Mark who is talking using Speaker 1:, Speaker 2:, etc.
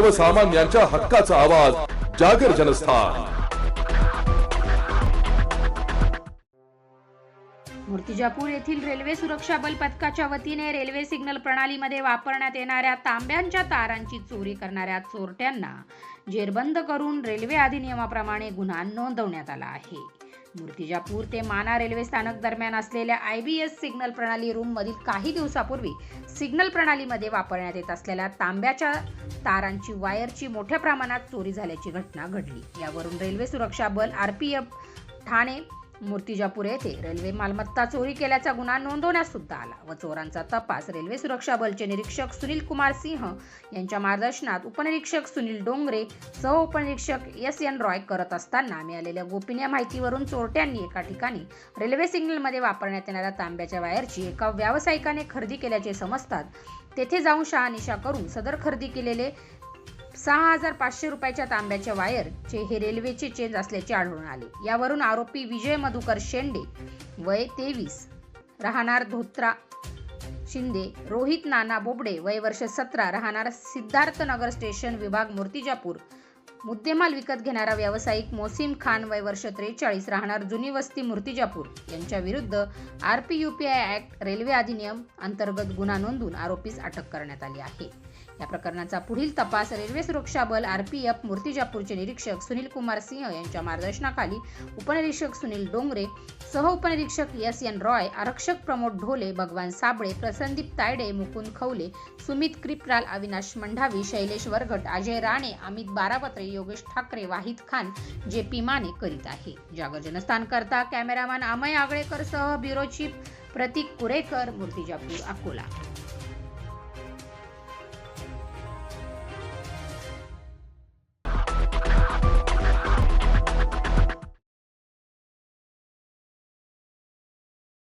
Speaker 1: सर्वसामान्यांच्या हक्काचा आवाज जागर जनस्थान.
Speaker 2: मूर्तिजापूर येथील रेल्वे सुरक्षा बल पथकाच्या वतीने रेल्वे सिग्नल प्रणालीमध्ये वापरण्यात येणाऱ्या तांब्यांच्या तारांची चोरी करणाऱ्या चोरट्यांना जेरबंद करून रेल्वे अधिनियमाप्रमाणे गुन्हा नोंदवण्यात आला आहे. मूर्तिजापूर ते माना रेल्वे स्थानक दरम्यान असलेल्या आय बी एस सिग्नल प्रणाली रूममधील काही दिवसापूर्वी सिग्नल प्रणालीमध्ये वापरण्यात येत असलेल्या तांब्याच्या तारांची वायरची मोठ्या प्रमाणात चोरी झाल्याची घटना घडली. यावरून रेल्वे सुरक्षा बल एफ ठाणे मूर्तिजापूर येथे रेल्वे मालमत्ता चोरी केल्याचा गुन्हा नोंदवण्यात सुद्धा आला व चोरांचा तपास रेल्वे सुरक्षा बलचे निरीक्षक सुनील कुमार सिंह यांच्या मार्गदर्शनात उपनिरीक्षक सुनील डोंगरे सह उपनिरीक्षक एस एन रॉय करत असताना मिळालेल्या गोपनीय माहितीवरून चोरट्यांनी एका ठिकाणी रेल्वे सिग्नलमध्ये वापरण्यात येणाऱ्या तांब्याच्या वायरची एका व्यावसायिकाने खरेदी केल्याचे समजतात. तेथे जाऊन शहानिशा करून सदर खरेदी केलेले सहा हजार पाचशे रुपयाच्या तांब्याच्या वायरचे हे रेल्वेचे चेंज असल्याचे आढळून आले. यावरून आरोपी विजय मधुकर शेंडे वय तेवीस राहणार धोत्रा शिंदे रोहित नाना बोबडे वय वर्ष सतरा राहणार सिद्धार्थनगर स्टेशन विभाग मूर्तिजापूर मुद्देमाल विकत घेणारा व्यावसायिक मोसिम खान वय वर्ष त्रेचाळीस राहणार जुनी वस्ती मूर्तिजापूर. यांच्या विरुद्ध R P U P I act railway अधिनियम अंतर्गत गुन्हा नोंदून आरोपीस अटक करण्यात आली आहे. या प्रकरणाचा पुढील तपास रेल्वे सुरक्षा बल एफ मूर्तिजापूरचे निरीक्षक सुनील कुमार सिंह यांच्या मार्गदर्शनाखाली उपनिरीक्षक सुनील डोंगरे सह उपनिरीक्षक एस एन रॉय आरक्षक प्रमोद ढोले भगवान साबळे प्रसंदीप तायडे मुकुंद खवले सुमित क्रिपराल अविनाश मंढावी शैलेश वरगट अजय राणे अमित बारापत्रे योगेश ठाकरे वाहिद खान जे पी माने करीत आहे. जागर जनस्थान करता कॅमेरामॅन अमय आगळेकर सह ब्युरो चीफ प्रतीक कुरेकर मूर्तिजापूर अकोला.